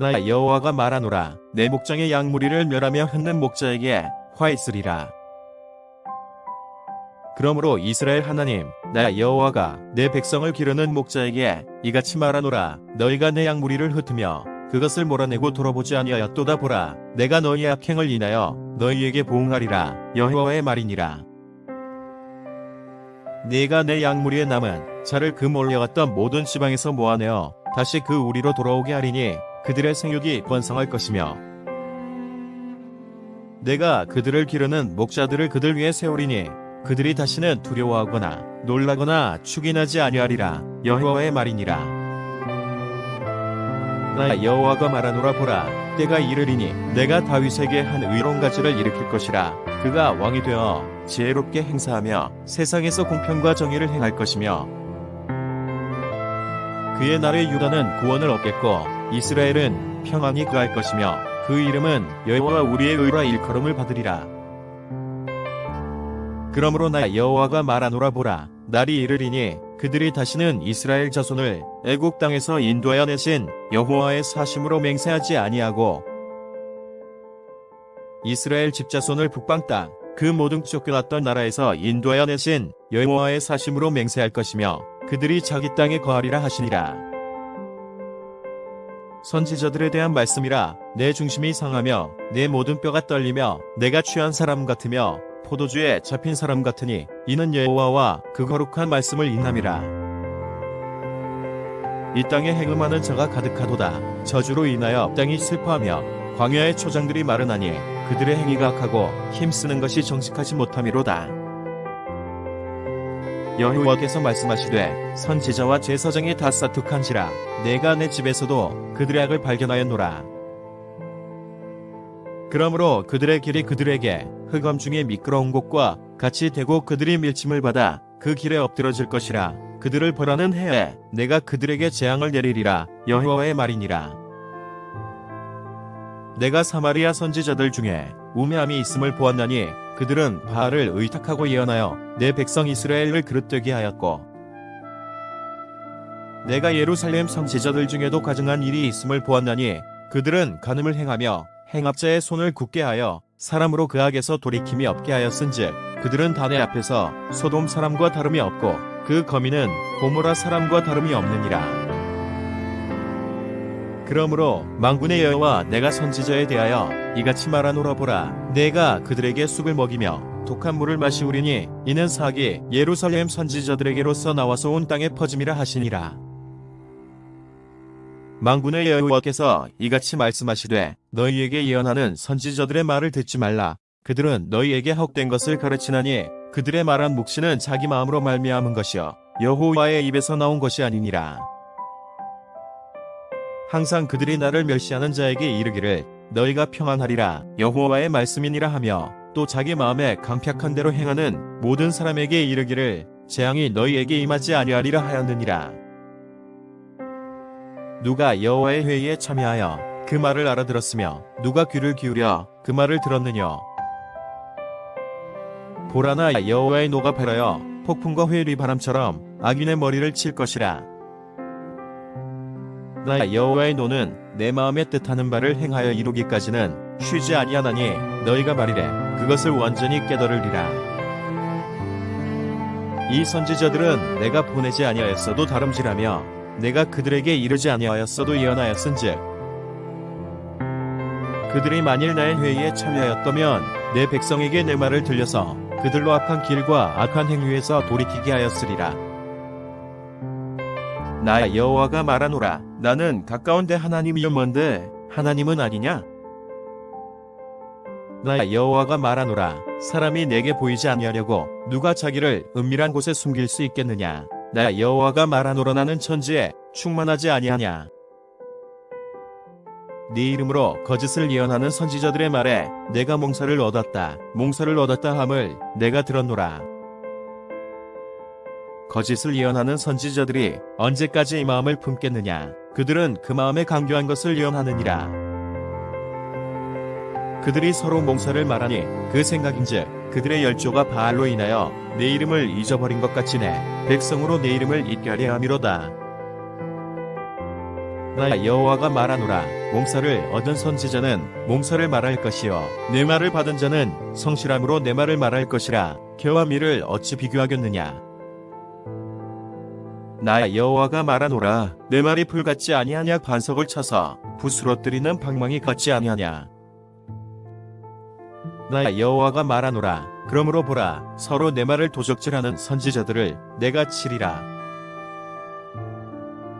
나 여호와가 말하노라. 내 목장의 양무리를 멸하며 흩는 목자에게 화 있으리라. 그러므로 이스라엘 하나님 나 여호와가 내 백성을 기르는 목자에게 이같이 말하노라. 너희가 내 양무리를 흩으며 그것을 몰아내고 돌아보지 아니하였도다 보라. 내가 너희의 악행을 인하여 너희에게 보응하리라. 여호와의 말이니라. 네가 내 양무리에 남은 자를 그 몰려갔던 모든 지방에서 모아내어 다시 그 우리로 돌아오게 하리니 그들의 생육이 번성할 것이며 내가 그들을 기르는 목자들을 그들 위에 세우리니 그들이 다시는 두려워하거나 놀라거나 축인하지 아니하리라. 여호와의 말이니라. 나 여호와가 말하노라 보라. 때가 이르리니 내가 다윗에게 한 의로운 가지를 일으킬 것이라. 그가 왕이 되어 지혜롭게 행사하며 세상에서 공평과 정의를 행할 것이며 그의 나라의 유다는 구원을 얻겠고 이스라엘은 평안히 그할 것이며 그 이름은 여호와 우리의 의라 일컬음을 받으리라. 그러므로 나 여호와가 말하노라 보라. 날이 이르리니 그들이 다시는 이스라엘 자손을 애국 땅에서 인도하여 내신 여호와의 사심으로 맹세하지 아니하고 이스라엘 집자손을 북방 땅 그 모든 쫓겨났던 나라에서 인도하여 내신 여호와의 사심으로 맹세할 것이며 그들이 자기 땅에 거하리라 하시니라 선지자들에 대한 말씀이라 내 중심이 상하며 내 모든 뼈가 떨리며 내가 취한 사람 같으며 포도주에 잡힌 사람 같으니 이는 여호와와 그 거룩한 말씀을 인함이라. 이 땅에 행음하는 자가 가득하도다. 저주로 인하여 땅이 슬퍼하며 광야의 초장들이 마르나니 그들의 행위가 악하고 힘쓰는 것이 정직하지 못함이로다. 여호와께서 말씀하시되 선지자와 제사장이 다 사툭한지라 내가 내 집에서도 그들의 악을 발견하였노라. 그러므로 그들의 길이 그들에게 흑암 중에 미끄러운 곳과 같이 되고 그들이 밀침을 받아 그 길에 엎드러질 것이라. 그들을 벌하는 해에 내가 그들에게 재앙을 내리리라. 여호와의 말이니라. 내가 사마리아 선지자들 중에 우매함이 있음을 보았나니 그들은 바알을 의탁하고 예언하여 내 백성 이스라엘을 그릇되게 하였고 내가 예루살렘 선지자들 중에도 가증한 일이 있음을 보았나니 그들은 간음을 행하며 행합자의 손을 굳게 하여 사람으로 그 악에서 돌이킴이 없게 하였은즉 그들은 단의 앞에서 소돔 사람과 다름이 없고 그 거미는 고모라 사람과 다름이 없느니라. 그러므로 망군의 여호와 내가 선지자에 대하여 이같이 말하노라 보라. 내가 그들에게 쑥을 먹이며 독한 물을 마시우리니 이는 사기 예루살렘 선지자들에게로서 나와서 온 땅에 퍼짐이라 하시니라. 망군의 여호와께서 이같이 말씀하시되 너희에게 예언하는 선지자들의 말을 듣지 말라. 그들은 너희에게 헛된 것을 가르치나니 그들의 말한 묵시는 자기 마음으로 말미암은 것이요 여호와의 입에서 나온 것이 아니니라. 항상 그들이 나를 멸시하는 자에게 이르기를 너희가 평안하리라. 여호와의 말씀이니라 하며 또 자기 마음에 강팍한 대로 행하는 모든 사람에게 이르기를 재앙이 너희에게 임하지 아니하리라 하였느니라. 누가 여호와의 회의에 참여하여 그 말을 알아들었으며 누가 귀를 기울여 그 말을 들었느냐 보라나 여호와의 노가 패러여 폭풍과 회리 바람처럼 악인의 머리를 칠 것이라 나 여호와의 노는 내 마음에 뜻하는 바를 행하여 이루기까지는 쉬지 아니하나니 너희가 말이래 그것을 완전히 깨달으리라 이 선지자들은 내가 보내지 아니하였어도 다름질하며 내가 그들에게 이르지 아니하였어도 예언하였은즉 그들이 만일 나의 회의에 참여하였다면 내 백성에게 내 말을 들려서 그들로 악한 길과 악한 행위에서 돌이키게 하였으리라. 나 여호와가 말하노라. 나는 가까운데 하나님이여 뭔데 하나님은 아니냐? 나 여호와가 말하노라. 사람이 내게 보이지 아니하려고 누가 자기를 은밀한 곳에 숨길 수 있겠느냐? 나 여호와가 말하노라 나는 천지에 충만하지 아니하냐? 네 이름으로 거짓을 예언하는 선지자들의 말에 내가 몽사를 얻었다. 몽사를 얻었다 함을 내가 들었노라. 거짓을 예언하는 선지자들이 언제까지 이 마음을 품겠느냐? 그들은 그 마음에 강교한 것을 예언하느니라. 그들이 서로 몽사를 말하니 그 생각인즉 그들의 열조가 바알로 인하여 내 이름을 잊어버린 것 같이 내 백성으로 내 이름을 잊게 하려 함이로다. 나 여호와가 말하노라 몽사를 얻은 선지자는 몽사를 말할 것이요 내 말을 받은 자는 성실함으로 내 말을 말할 것이라 개와 미를 어찌 비교하겠느냐 나 여호와가 말하노라 내 말이 불같지 아니하냐? 반석을 쳐서 부스러뜨리는 방망이 같지 아니하냐? 나 여호와가 말하노라 그러므로 보라 서로 내 말을 도적질하는 선지자들을 내가 치리라.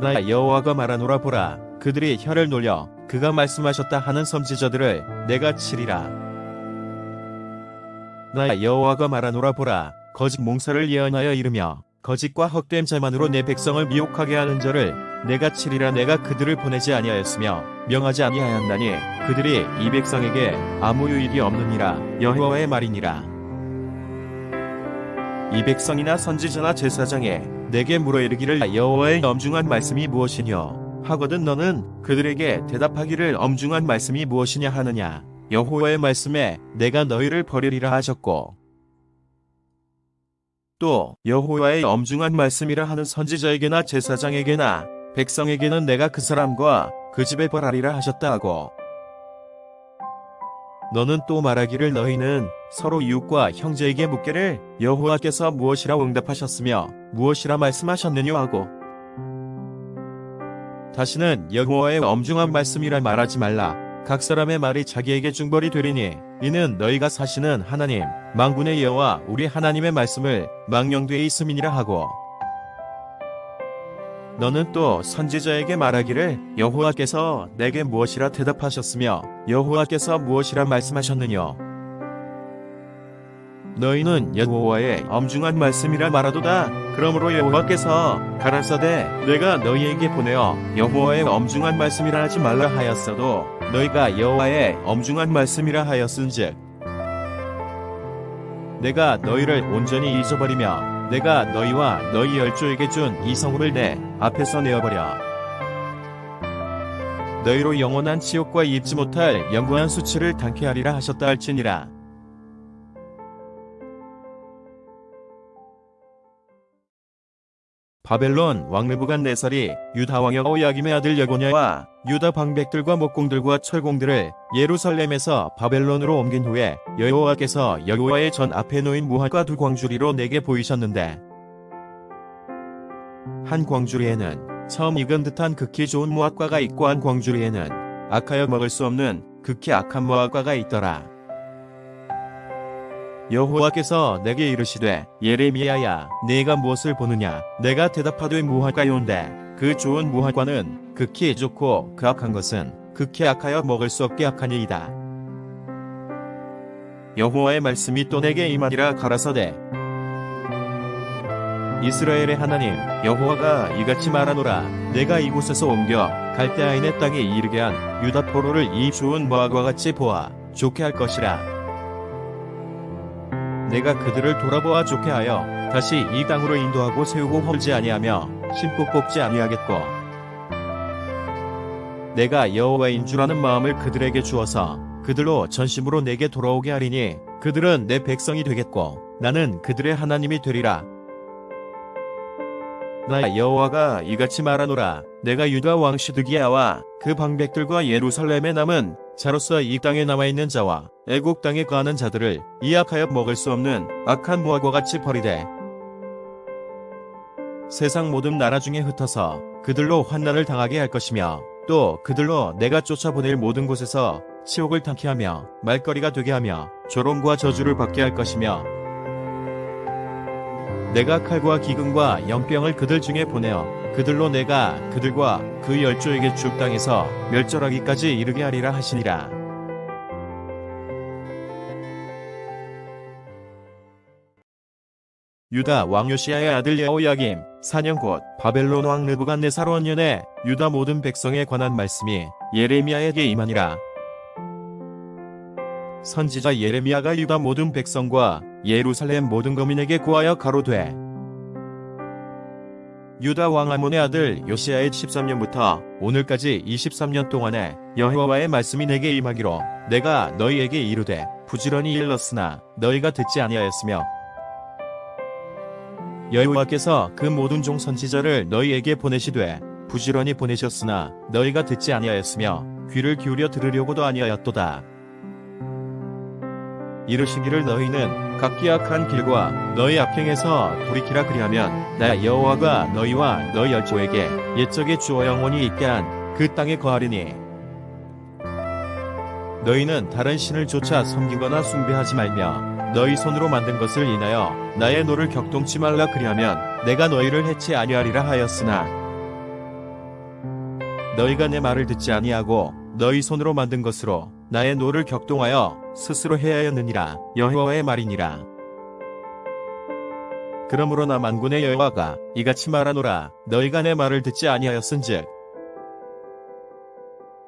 나 여호와가 말하노라 보라 그들이 혀를 놀려 그가 말씀하셨다 하는 선지자들을 내가 치리라. 나 여호와가 말하노라 보라 거짓 몽사를 예언하여 이르며 거짓과 헛된 자만으로 내 백성을 미혹하게 하는 자를 내가 치리라 내가 그들을 보내지 아니하였으며 명하지 아니하였나니 그들이 이 백성에게 아무 유익이 없느니라. 여호와의 말이니라. 이 백성이나 선지자나 제사장에 내게 물어 이르기를 여호와의 엄중한 말씀이 무엇이뇨? 하거든 너는 그들에게 대답하기를 엄중한 말씀이 무엇이냐 하느냐? 여호와의 말씀에 내가 너희를 버리리라 하셨고 또 여호와의 엄중한 말씀이라 하는 선지자에게나 제사장에게나 백성에게는 내가 그 사람과 그 집에 벌하리라 하셨다 하고. 너는 또 말하기를 너희는 서로 이웃과 형제에게 묻기를 여호와께서 무엇이라 응답하셨으며 무엇이라 말씀하셨느냐 하고. 다시는 여호와의 엄중한 말씀이라 말하지 말라. 각 사람의 말이 자기에게 중벌이 되리니 이는 너희가 사시는 하나님 망군의 여호와 우리 하나님의 말씀을 망령되이 있음이니라 하고. 너는 또 선지자에게 말하기를 여호와께서 내게 무엇이라 대답하셨으며 여호와께서 무엇이라 말씀하셨느냐 너희는 여호와의 엄중한 말씀이라 말하도다. 그러므로 여호와께서 가라사대 내가 너희에게 보내어 여호와의 엄중한 말씀이라 하지 말라 하였어도 너희가 여호와의 엄중한 말씀이라 하였은즉 내가 너희를 온전히 잊어버리며 내가 너희와 너희 열조에게 준 이 성읍을 내 앞에서 내어버려. 너희로 영원한 지옥과 입지 못할 영구한 수치를 당케 하리라 하셨다 할지니라 바벨론 왕 느부갓네살이 유다 왕 여 호야김의 아들 여고냐와 유다 방백들과 목공들과 철공들을 예루살렘에서 바벨론으로 옮긴 후에 여호와께서 여호와의 전 앞에 놓인 무화과 두 광주리로 내게 보이셨는데 한 광주리에는 처음 익은 듯한 극히 좋은 무화과가 있고 한 광주리에는 악하여 먹을 수 없는 극히 악한 무화과가 있더라. 여호와께서 내게 이르시되 예레미야야 네가 무엇을 보느냐? 내가 대답하되 무화과요온데 그 좋은 무화과는 극히 좋고 그 악한 것은 극히 악하여 먹을 수 없게 악하니이다. 여호와의 말씀이 또 내게 임하니라 가라사대. 이스라엘의 하나님 여호와가 이같이 말하노라. 내가 이곳에서 옮겨 갈대아인의 땅에 이르게 한 유다 포로를 이 좋은 무화과 같이 보아 좋게 할 것이라 내가 그들을 돌아보아 좋게 하여 다시 이 땅으로 인도하고 세우고 헐지 아니하며 심고 뽑지 아니하겠고. 내가 여호와인 줄 아는 마음을 그들에게 주어서 그들로 전심으로 내게 돌아오게 하리니 그들은 내 백성이 되겠고 나는 그들의 하나님이 되리라. 나 여호와가 이같이 말하노라. 내가 유다 왕 시드기야와 그 방백들과 예루살렘에 남은 자로서 이 땅에 남아있는 자와 애국 땅에 거하는 자들을 이악하여 먹을 수 없는 악한 무화과 같이 버리되 세상 모든 나라 중에 흩어서 그들로 환난을 당하게 할 것이며 또 그들로 내가 쫓아보낼 모든 곳에서 치욕을 당케 하며 말거리가 되게 하며 조롱과 저주를 받게 할 것이며 내가 칼과 기근과 영병을 그들 중에 보내어 그들로 내가 그들과 그 열조에게 줄 땅에서 멸절하기까지 이르게 하리라 하시니라. 유다 왕 요시아의 아들 여호야김 4년 곧 바벨론 왕 느부갓네살 원년에 유다 모든 백성에 관한 말씀이 예레미야에게 임하니라. 선지자 예레미야가 유다 모든 백성과 예루살렘 모든 거민에게 구하여 가로되 유다 왕 아몬의 아들 요시아의 13년부터 오늘까지 23년 동안에 여호와의 말씀이 내게 임하기로 내가 너희에게 이르되 부지런히 일렀으나 너희가 듣지 아니하였으며 여호와께서 그 모든 종 선지자를 너희에게 보내시되 부지런히 보내셨으나 너희가 듣지 아니하였으며 귀를 기울여 들으려고도 아니하였도다. 이르시기를 너희는 각기 악한 길과 너희 악행에서 돌이키라 그리하면 나 여호와가 너희와 너희 열조에게 옛적에 주어 영원히 있게 한 그 땅에 거하리니. 너희는 다른 신을 쫓아 섬기거나 숭배하지 말며 너희 손으로 만든 것을 인하여 나의 노를 격동치 말라 그리하면 내가 너희를 해치 아니하리라 하였으나. 너희가 내 말을 듣지 아니하고 너희 손으로 만든 것으로 나의 노를 격동하여 스스로 해하였느니라. 여호와의 말이니라. 그러므로 나 만군의 여호와가 이같이 말하노라. 너희가 내 말을 듣지 아니하였은즉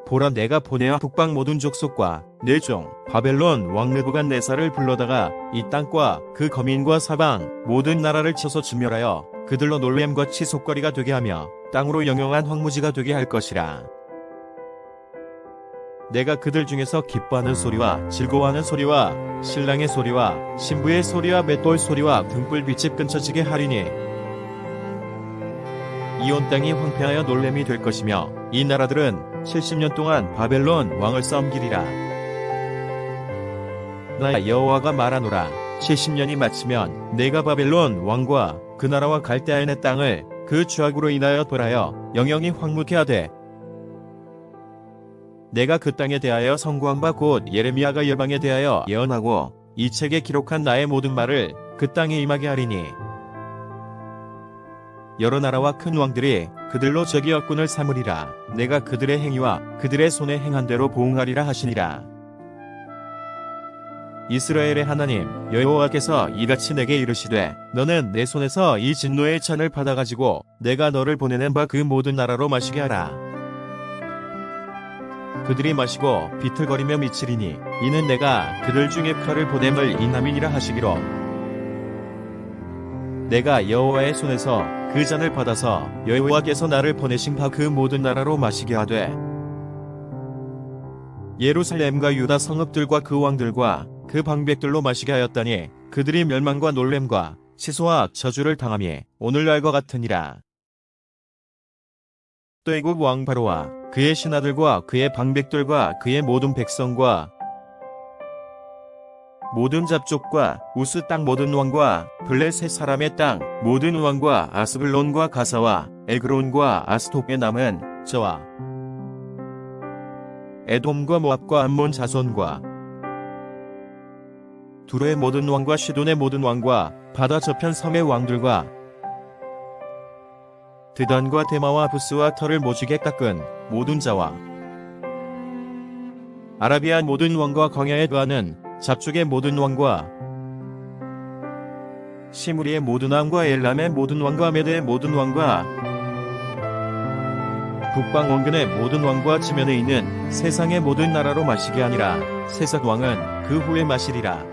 보라 내가 보내어 북방 모든 족속과 내종 바벨론 왕 느부갓네살을 불러다가 이 땅과 그 거민과 사방 모든 나라를 쳐서 진멸하여 그들로 놀램과 치솟거리가 되게 하며 땅으로 영영한 황무지가 되게 할 것이라 내가 그들 중에서 기뻐하는 소리와 즐거워하는 소리와 신랑의 소리와 신부의 소리와 맷돌 소리와 등불빛이 끊쳐지게 하리니 이온 땅이 황폐하여 놀램이 될 것이며 이 나라들은 70년 동안 바벨론 왕을 섬기리라. 나 여호와가 말하노라. 70년이 마치면 내가 바벨론 왕과 그 나라와 갈대아인의 땅을 그 죄악으로 인하여 돌하여 영영이 황무케 하되 내가 그 땅에 대하여 선구한 바 곧 예레미야가 열방에 대하여 예언하고 이 책에 기록한 나의 모든 말을 그 땅에 임하게 하리니 여러 나라와 큰 왕들이 그들로 저기 역군을 삼으리라. 내가 그들의 행위와 그들의 손에 행한 대로 보응하리라 하시니라. 이스라엘의 하나님 여호와께서 이같이 내게 이르시되 너는 내 손에서 이 진노의 잔을 받아 가지고 내가 너를 보내는 바 그 모든 나라로 마시게 하라. 그들이 마시고 비틀거리며 미치리니 이는 내가 그들 중에 칼을 보냄을 인함이니라 하시기로 내가 여호와의 손에서 그 잔을 받아서 여호와께서 나를 보내신 바 그 모든 나라로 마시게 하되 예루살렘과 유다 성읍들과 그 왕들과 그 방백들로 마시게 하였다니 그들이 멸망과 놀램과 치소와 저주를 당함이 오늘날과 같으니라. 또 애국 왕 바로와 그의 신하들과 그의 방백들과 그의 모든 백성과 모든 잡족과 우스 땅 모든 왕과 블레셋 사람의 땅 모든 왕과 아스블론과 가사와 에그론과 아스톱에 남은 저와 에돔과 모압과 암몬 자손과 두로의 모든 왕과 시돈의 모든 왕과 바다 저편 섬의 왕들과 드단과 데마와 부스와 털을 모지게 깎은 모든 자와 아라비아 모든 왕과 광야에 거하는 잡족의 모든 왕과 시무리의 모든 왕과 엘람의 모든 왕과 메드의 모든 왕과 북방 원근의 모든 왕과 지면에 있는 세상의 모든 나라로 마시게 하니라. 세상 왕은 그 후에 마시리라.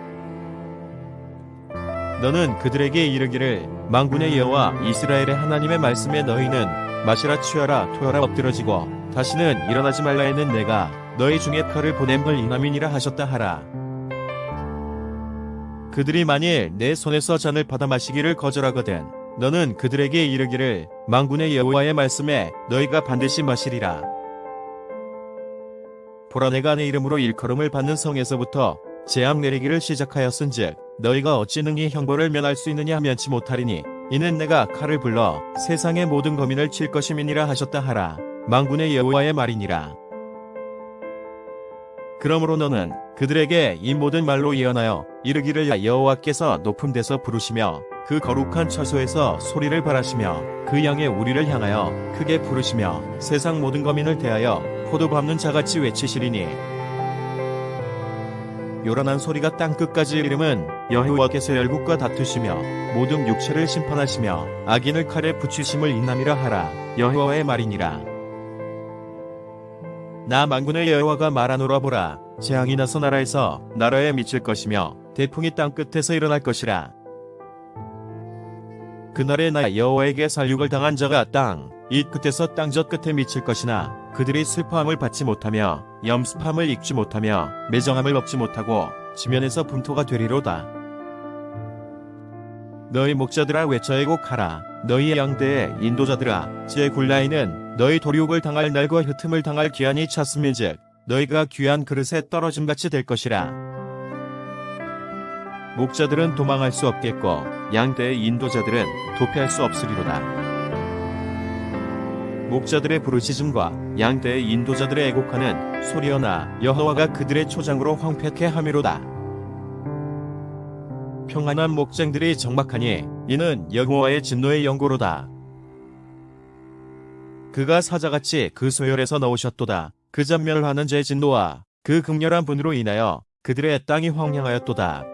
너는 그들에게 이르기를 망군의 여호와 이스라엘의 하나님의 말씀에 너희는 마시라 취하라 토하라 엎드러지고 다시는 일어나지 말라 했는 내가 너희 중에 칼을 보냄을 이남이니라 하셨다 하라. 그들이 만일 내 손에서 잔을 받아 마시기를 거절하거든 너는 그들에게 이르기를 망군의 여호와의 말씀에 너희가 반드시 마시리라. 보라 내가 내 이름으로 일컬음을 받는 성에서부터 재앙 내리기를 시작하였은즉 너희가 어찌 능히 형벌을 면할 수 있느냐 면치 못하리니 이는 내가 칼을 불러 세상의 모든 거민을 칠 것임이니라 하셨다 하라 망군의 여호와의 말이니라. 그러므로 너는 그들에게 이 모든 말로 예언하여 이르기를 여호와께서 높은 데서 부르시며 그 거룩한 처소에서 소리를 발하시며 그 양의 우리를 향하여 크게 부르시며 세상 모든 거민을 대하여 포도 밟는 자같이 외치시리니. 요란한 소리가 땅 끝까지 이름은 여호와께서 열국과 다투시며 모든 육체를 심판하시며 악인을 칼에 붙이심을 인남이라 하라. 여호와의 말이니라 나 만군의 여호와가 말하노라 보라. 재앙이 나서 나라에서 나라에 미칠 것이며 대풍이 땅 끝에서 일어날 것이라. 그날에 나 여호와에게 살육을 당한 자가 땅 이 끝에서 땅 저 끝에 미칠 것이나 그들이 슬퍼함을 받지 못하며 염습함을 읽지 못하며 매정함을 얻지 못하고 지면에서 분토가 되리로다. 너희 목자들아 외쳐 애곡하라. 너희의 양대의 인도자들아. 제 굴라이는 너희 도륙을 당할 날과 흩음을 당할 기한이 찼음인즉 너희가 귀한 그릇에 떨어짐 같이 될 것이라. 목자들은 도망할 수 없겠고 양떼의 인도자들은 도피할 수 없으리로다. 목자들의 부르짖음과 양떼의 인도자들의 애곡하는 소리여나 여호와가 그들의 초장으로 황폐케 함이로다. 평안한 목장들이 적막하니 이는 여호와의 진노의 연고로다. 그가 사자같이 그 소열에서 나오셨도다. 그 전멸하는 제 진노와 그 극렬한 분으로 인하여 그들의 땅이 황량하였도다.